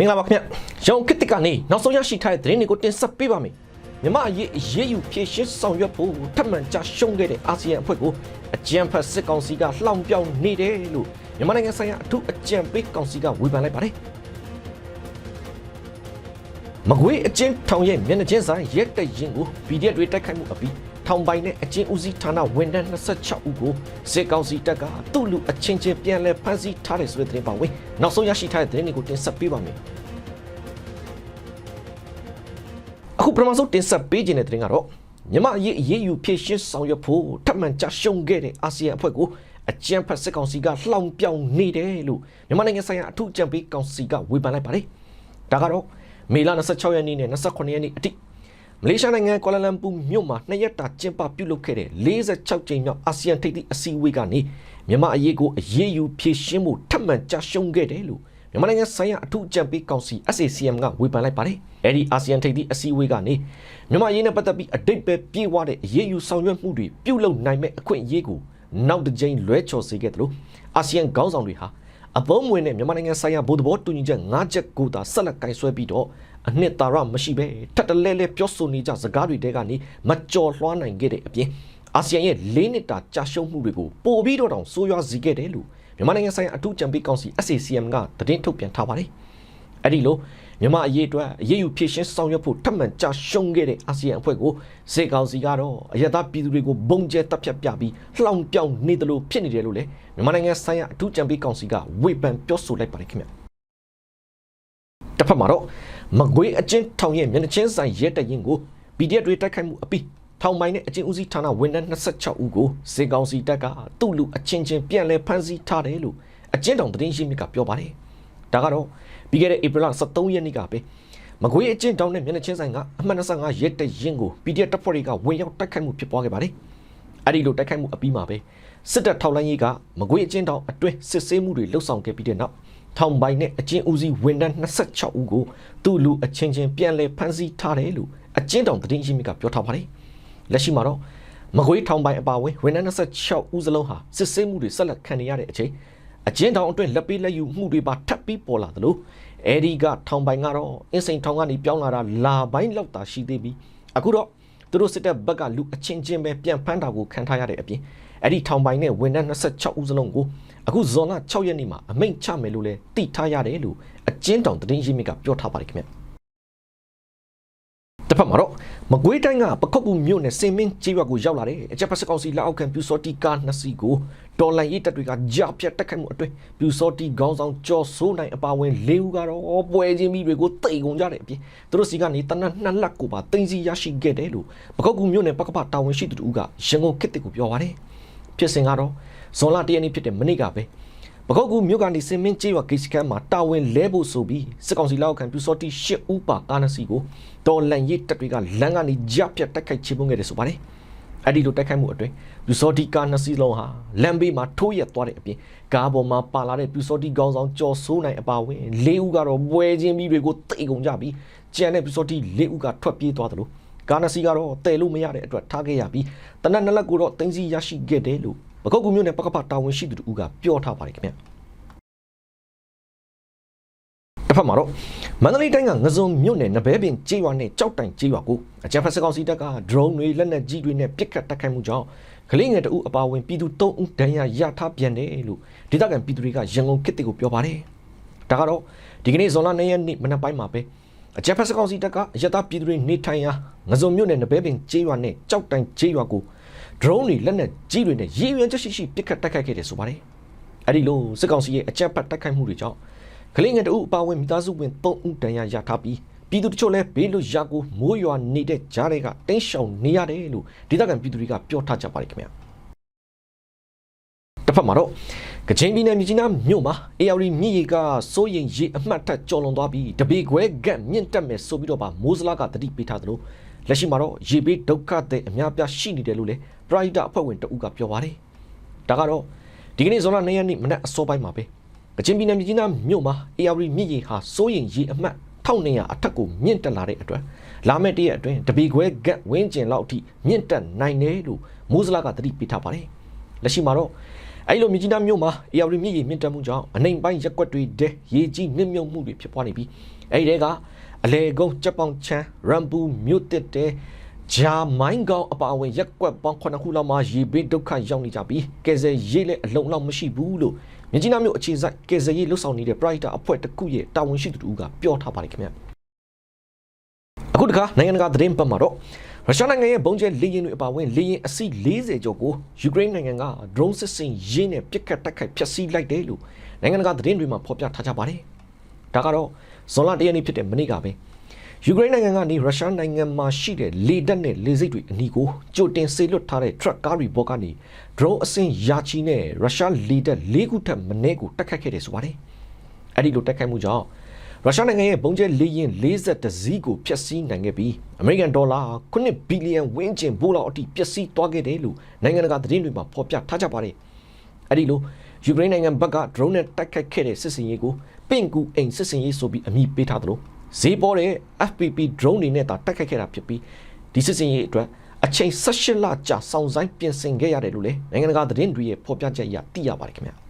မင်္ဂလာပါခင်ဗျရောင်ခစ်တစ်ကနေနောက်ဆုံးရရှိထားတဲ့သတင်းတွေကိုတင်ဆက်ပေးပါမယ်မြမအရေးအရေးယူဖြည့်ရှင်းဆောင်ရွက်ဖို့ထပ်မံကြာရှုံးခဲ့တဲ့အာဆီယံအဖွဲ့ကိုအကြံဖတ်စစ်ကောင်စီကလှောင်ပြောင်နေတယ်လို့မြန်မာနိုင်ငံဆိုင်ရာအထူးအကြံပေးကောင်စီကဝေဖန်လိုက်ပါတယ်မကွေးအချင်းထောင်ရဲ့မျက်နှာချင်းဆိုင်ရက်တရင်ကို PDF တွေတိုက်ခိုက်မှုအပြီးထောင်ပိုင်နဲ့အချင်းဦးစီးဌာနဝန်ထမ်း26ဦးကိုစစ်ကောင်စီတပ်ကသူ့လူအချင်းချင်းပြန်လည်ဖမ်းဆီးထားတယ်ဆိုတဲ့သတင်းပါဝင်နောက်ဆုံးရရှိထားတဲ့သတင်းတွေကိုတင်ဆက်ပေးပါမယ် ပထမဆုံးတင်ဆက်ပေးခြင်းတဲ့သတင်းကတော့မြန်မာအရေးအရေးယူဖြည့်ရှင်းဆောင်ရွက်ဖို့ထပ်မံကြာရှုံးခဲ့တဲ့အာဆီယံအဖွဲ့ကိုအကြံဖတ်စစ်ကောင်စီကလှောင်ပြောင်နေတယ်လို့မြန်မာနိုင်ငံဆိုင်ရာအထူးအကြံပေးကောင်စီကဝေဖန်လိုက်ပါတယ်ဒါကတော့မေလ26ရက်နေ့နဲ့28ရက်နေ့အထိမလေးရှားနိုင်ငံကွာလာလမ်ပူမြို့မှာနှစ်ရက်တာကျင်းပပြုလုပ်ခဲ့တဲ့46ကြိမ်မြောက်အာဆီယံထိပ်သီးအစည်းအဝေးကနေမြန်မာအရေးကိုအရေးယူဖြည့်ရှင်းမှုထပ်မံကြာရှုံးခဲ့တယ်လို့ မြန်မာနိုင်ငံဆိုင်ရာအထူးအကြံပေးကောင်စီ SACM ကဝေဖန်လိုက်ပါတယ်။အဲဒီအာဆီယံထိပ်သီးအစည်းအဝေးကနေမြန်မာအရေးနဲ့ပတ်သက်ပြီးအတိတ်ပဲပြေဝတဲ့အရေးယူဆောင်ရွက်မှုတွေပြုလုပ်နိုင်မဲ့အခွင့်အရေးကိုနောက်တစ်ကြိမ်လွဲချော်စေခဲ့တယ်လို့အာဆီယံခေါင်းဆောင်တွေဟာအပုံးမွေနဲ့မြန်မာနိုင်ငံဆိုင်ရာဗိုလ်တဘောတူညီချက်၅ချက်ကိုသာဆက်လက်ကင်ဆွဲပြီးတော့အနှစ်သာရမရှိပဲထပ်တလဲလဲပြောဆိုနေကြစကားတွေတဲကနေမကြော်လွှားနိုင်ခဲ့တဲ့အပြင်အာဆီယံရဲ့၄နှစ်တာကြာရှုံးမှုတွေကိုပို့ပြီးတော့တောင်ဆိုးရွားစေခဲ့တယ်လို့ မြန်မာနိုင်ငံဆိုင်ရာအထူးကြံပေးကောင်စီ SACM ကသတင်းထုတ်ပြန်ထားပါတယ်။အဲ့ဒီလိုမြန်မာအရေးအတွက်အရေးယူဖြည့်ရှင်းဆောင်ရွက်ဖို့ထပ်မံကြာရှုံးခဲ့တဲ့အာဆီယံအဖွဲ့ကိုစေကောင်စီကတော့အယက်သားပြည်သူတွေကိုဘုံကျဲတပ်ဖြတ်ပြပြီးလှောင်ပြောင်နေတယ်လို့ဖြစ်နေတယ်လို့လည်းမြန်မာနိုင်ငံဆိုင်ရာအထူးကြံပေးကောင်စီကဝေဖန်ပြောဆိုလိုက်ပါတယ်ခင်ဗျ။တစ်ဖက်မှာတော့မကွေးအချင်းထောင်ရဲ့မျက်နှာချင်းဆိုင်ရဲတရင်ကို PDF တွေတိုက်ခိုက်မှုအပြီး ထောင်ပိုင်းနဲ့အချင်းဦးစီးဌာနဝန်ထမ်း26ဦးကိုစေကောင်စီတပ်ကသူ့လူအချင်းချင်းပြန်လည်ဖမ်းဆီးထားတယ်လို့အချင်းတောင်သတင်းရှင်းမြစ်ကပြောပါတယ်။ဒါကတော့ပြီးခဲ့တဲ့ဧပြီလ23ရက်နေ့ကပဲမကွေးအချင်းတောင်နဲ့မျက်နှာချင်းဆိုင်ကအမှတ်25ရဲတရင်ကို PDF တပ်ဖွဲ့တွေကဝင်ရောက်တိုက်ခိုက်မှုဖြစ်ပွားခဲ့ပါတယ်။အဲ့ဒီလိုတိုက်ခိုက်မှုအပြီးမှာပဲစစ်တပ်ထောက်လှမ်းရေးကမကွေးအချင်းတောင်အတွင်းစစ်ဆေးမှုတွေလှုပ်ဆောင်ခဲ့ပြီးတဲ့နောက်ထောင်ပိုင်နဲ့အချင်းဦးစီးဝန်ထမ်း26ဦးကိုသူ့လူအချင်းချင်းပြန်လည်ဖမ်းဆီးထားတယ်လို့အချင်းတောင်သတင်းရှင်းမြစ်ကပြောထားပါတယ်။ လက်ရှိမှာတော့မကွေးထောင်ပိုင်အပါအဝင်ဝန်ထမ်း26ဦးစလုံးဟာစစ်ဆေးမှုတွေဆက်လက်ခံနေရတဲ့အချိန်အချင်းတောင်အတွင်းလက်ပေးလက်ယူမှုတွေပါထပ်ပြီးပေါ်လာသလိုအဲဒီကထောင်ပိုင်ကတော့အင်းစိန်ထောင်ကနေပြောင်းလာတာလာပိုင်းလောက်သာရှိသေးပြီးအခုတော့သူတို့စစ်တပ်ဘက်ကလူအချင်းချင်းပဲပြန်ဖမ်းတာကိုခံထားရတဲ့အပြင်အဲ့ဒီထောင်ပိုင်နဲ့ဝန်ထမ်း26ဦးစလုံးကိုအခုဇွန်လ6ရက်နေ့မှာအမိန့်ချမယ်လို့လဲတိထားရတယ်လို့အကျဉ်းတောင်သတင်းရင်းမြစ်ကပြောထားပါတယ်ခင်ဗျ တစ်ဖက်မှာတော့မကွေးတိုင်းကပခုတ်ကူမြို့နယ်စင်မင်းကျေးရွာကိုရောက်လာတဲ့အကြက်ဖက်စကောင်စီလက်အောက်ခံပြူစောတီကားနှစ်စီးကိုဒေါ်လာရေးတပ်တွေကကြားပြတ်တက်ခတ်မှုအတွင်းပြူစောတီခေါင်းဆောင်ကျော်စိုးနိုင်အပါဝင်၄ဦးကတော့ပွဲချင်းမိတွေကိုတိတ်ကုန်ကြတဲ့အပြင်သူတို့စီကနေတနက်နှစ်လက်ကိုပါတင်စီရရှိခဲ့တယ်လို့ပခုတ်ကူမြို့နယ်ပကပတာဝန်ရှိသူတို့ကရန်ကုန်ခေတ်တစ်ကိုပြောပါတယ်ဖြစ်စဉ်ကတော့ဇွန်လ၁ရက်နေ့ဖြစ်တဲ့မနေ့ကပဲ ပကုတ်ကူမြို့ကနေစင်မင်းကျေးရွာဂိတ်စခန်းမှာတာဝန်လဲဖို့ဆိုပြီးစစ်ကောင်စီလက်အောက်ခံပြူစောတီ၈ဦးပါကားနစီကိုတော်လန်ရစ်တပ်တွေကလမ်းကနေကြားပြတ်တိုက်ခိုက်ချေမှုခဲ့တယ်ဆိုပါတယ်။အဲ့ဒီလိုတိုက်ခိုက်မှုအတွင်းပြူစောတီကားနစီလုံးဟာလမ်းဘေးမှာထိုးရက်သွားတဲ့အပြင်ကားပေါ်မှာပါလာတဲ့ပြူစောတီကောင်းဆောင်ကျော်စိုးနိုင်အပါဝင်၄ဦးကတော့ပွဲချင်းပြီးတွေကိုတိတ်ကုန်ကြပြီးကြံတဲ့ပြူစောတီ၄ဦးကထွက်ပြေးသွားတယ်လို့ကားနစီကတော့တဲလို့မရတဲ့အတွက်ထားခဲ့ရပြီးတနက်နှစ်လက်ကိုတော့တင်းစီရရှိခဲ့တယ်လို့ ပကုတ်ကူမျိုးနဲ့ပကပတာဝန်ရှိသူတို့ကပြောထားပါတယ်ခင်ဗျတစ်ဖက်မှာတော့မန္တလေးတိုင်းကငစုံမြို့နယ်နဘဲပင်ကျေးရွာနဲ့ကြောက်တိုင်ကျေးရွာကိုအကြမ်းဖက်စကောင်စီတပ်က drone တွေလက်နက်ကြီးတွေနဲ့ပစ်ခတ်တိုက်ခိုက်မှုကြောင့်ကလေးငယ်တအုပ်အပါဝင်ပြည်သူ၃ဦးဒဏ်ရာရထားပြန်တယ်လို့ဒေသခံပြည်သူတွေကရန်ကုန်ခေတ်တစ်ကိုပြောပါတယ်ဒါကတော့ဒီကနေ့ဇွန်လ၂ရက်နေ့မနက်ပိုင်းမှာပဲ အကြမ်းဖက်စကောင်စီတပ်ကအရတာပြည်သူတွေနေထိုင်ရာငစုံမြို့နယ်နဘဲပင်ကျေးရွာနဲ့ကြောက်တိုင်ကျေးရွာကို drone တွေလက်နက်ကြီးတွေနဲ့ရေရွံချက်ရှိရှိပစ်ခတ်တိုက်ခိုက်ခဲ့တယ်ဆိုပါတယ်။အဲဒီလိုစစ်ကောင်စီရဲ့အကြမ်းဖက်တိုက်ခိုက်မှုတွေကြောင့်ကလေးငယ်တအုပ်အပါဝင်မိသားစုဝင်3ဦးတန်ရာရထားပြီးပြည်သူတချို့လည်းဘေးလွတ်ရာကိုမိုးရွာနေတဲ့ကြားတွေကတင်းရှောင်နေရတယ်လို့ဒေသခံပြည်သူတွေကပြောထားကြပါတယ်ခင်ဗျာ။တစ်ဖက်မှာတော့ ကချင်ပြည်နယ်မြကြီးနားမြို့မှာ AR မြစ်ရေကစိုးရင်ရေအမှတ်ထက်ကျော်လွန်သွားပြီးတပေခွဲကန့်မြင့်တက်မယ်ဆိုပြီးတော့ပါမိုးစလာကတတိပေးထားသလိုလက်ရှိမှာတော့ရေဘေးဒုက္ခတွေအများပြားရှိနေတယ်လို့လည်းပရိုက်တာအဖွဲ့ဝင်တဦးကပြောပါတယ်။ဒါကတော့ဒီကနေ့ဇွန်လ2ရက်နေ့မနက်အစောပိုင်းမှာပဲကချင်ပြည်နယ်မြကြီးနားမြို့မှာ AR မြစ်ရေဟာစိုးရင်ရေအမှတ်1200အထက်ကိုမြင့်တက်လာတဲ့အတွက်လာမယ့်တရက်အတွင်းတပီခွဲကန့်ဝင်းကျင်လောက်အထိမြင့်တက်နိုင်တယ်လို့မိုးစလာကသတိပေးထားပါတယ်။လက်ရှိမှာတော့ အဲ့လိုမြကြီးနားမြို့မှာ AR မြစ်ရည်မြင့်တက်မှုကြောင့်အနိုင်ပိုင်းရက်ကွက်တွေတဲရေကြီးနစ်မြုပ်မှုတွေဖြစ်ပွားနေပြီးအဲ့ဒီကအလေကုန်းကြက်ပေါင်ချမ်းရမ်ပူမြို့တစ်တဲဂျာမိုင်းကောင်အပါအဝင်ရက်ကွက်ပေါင်း9ခုလောက်မှာရေဘေးဒုက္ခရောက်နေကြပြီးကယ်ဆယ်ရေးလည်းအလုံးလောက်မရှိဘူးလို့မြကြီးနားမြို့အခြေစိုက်ကယ်ဆယ်ရေးလှုပ်ဆောင်နေတဲ့ Brighter အဖွဲ့တစ်ခုရဲ့တာဝန်ရှိသူတို့ကပြောထားပါတယ်ခင်ဗျာအခုတခါနိုင်ငံတကာသတင်းပတ်မှာတော့ ရုရှားနိုင်ငံရဲ့ဘုံကျဲလေယာဉ်တွေအပါအဝင်လေယာဉ်အစီး40ကျော်ကိုယူကရိန်းနိုင်ငံက drone စစ်စင်ရင်းနဲ့ပစ်ခတ်တိုက်ခိုက်ဖျက်ဆီးလိုက်တယ်လို့နိုင်ငံတကာသတင်းတွေမှာဖော်ပြထားကြပါတယ်။ဒါကတော့ဇွန်လ၁ရက်နေ့ဖြစ်တဲ့မနေ့ကပဲယူကရိန်းနိုင်ငံကနေရုရှားနိုင်ငံမှာရှိတဲ့လေတပ်နဲ့လေဆိပ်တွေအနီးကိုကြိုတင်ဆေလွတ်ထားတဲ့ truck ကားတွေပေါ်ကနေ drone အစင်ရာချီနဲ့ရုရှားလေတပ်၄ခုထက်မနည်းကိုတိုက်ခိုက်ခဲ့တယ်ဆိုပါတယ်။အဲ့ဒီလိုတိုက်ခိုက်မှုကြောင့် ရုရှားနိုင်ငံရဲ့ဘုံကျဲလေယာဉ်40စီးကိုဖျက်ဆီးနိုင်ခဲ့ပြီးအမေရိကန်ဒေါ်လာ9ဘီလီယံဝန်းကျင်ဘိုးလောက်အထိပျက်စီးသွားခဲ့တယ်လို့နိုင်ငံတကာသတင်းတွေမှာဖော်ပြထားကြပါတယ်။အဲဒီလိုယူကရိန်းနိုင်ငံဘက်က drone နဲ့တိုက်ခိုက်ခဲ့တဲ့စစ်စင်ရေးကိုပင့်ကူအိမ်စစ်စင်ရေးဆိုပြီးအမည်ပေးထားသလိုဈေးပေါ်တဲ့ FPP drone တွေနဲ့တာတိုက်ခိုက်ခဲ့တာဖြစ်ပြီးဒီစစ်စင်ရေးအတွက်အချိန်18လကြာစောင့်ဆိုင်းပြင်ဆင်ခဲ့ရတယ်လို့လည်းနိုင်ငံတကာသတင်းတွေရဲ့ဖော်ပြချက်အရသိရပါတယ်ခင်ဗျာ။